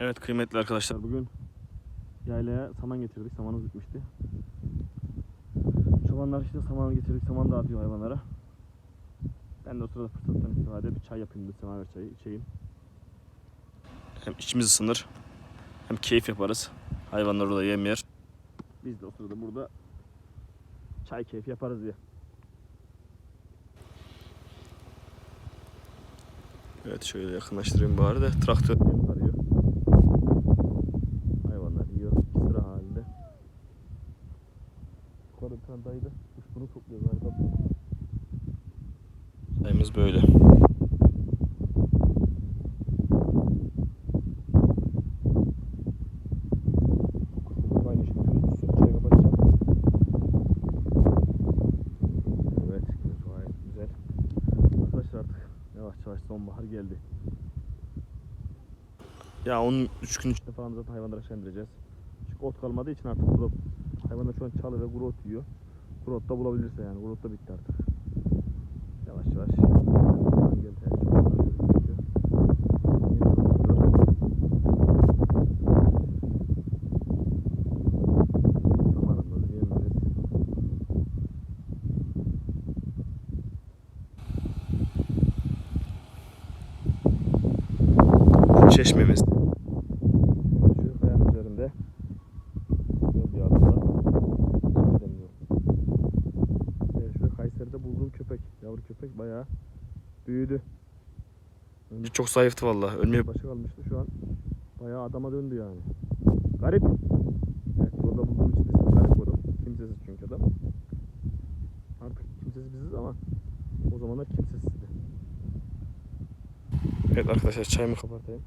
Evet kıymetli arkadaşlar bugün yaylaya saman getirdik. Samanımız bitmişti. Çobanlar işte saman getirdik. Saman dağıtıyor hayvanlara. Ben de o sırada fırsattan istifade bir çay yapayım dedim. Semaver çayı içeyim. Hem içimiz ısınır. Hem keyif yaparız. Hayvanlar orada yem yer. Biz de o sırada burada çay keyfi yaparız diye. Evet şöyle yakınlaştırayım bari de traktör arıyor. Hayvanlar yiyor sıra halinde. Yukarıda bir tane dayı da kuş bunu topluyor galiba. Çayımız böyle. Yavaş sonbahar geldi. Ya onun 3 gün içinde falan zaten hayvanları aşağı indireceğiz. Çünkü ot kalmadığı için artık burada hayvanlar şu an çalı ve kuru ot yiyor. Kuru ot da bulabilirse yani kuru ot da bitti artık. Yavaş yavaş. Sonbahar geldi. Yani çobanlar gözüküyor. Yeni topluyor. Zamanımız, yemimiz. Çeşmemiz. Şu kayanın üzerinde. Şöyle bir adada. Çeşmemiz Evet, şurada Kayseri'de bulduğum köpek. Yavru köpek bayağı büyüdü. Önce çok zayıftı vallahi. Ölmeye başı kalmıştı şu an. Bayağı adama döndü yani. Garip. Evet burada bulduğum için de garip koydum. Kimsesiz çünkü adam. Artık kimsesiz biziz ama o zamanlar kimsesizdi. Evet arkadaşlar çayımı kapatayım.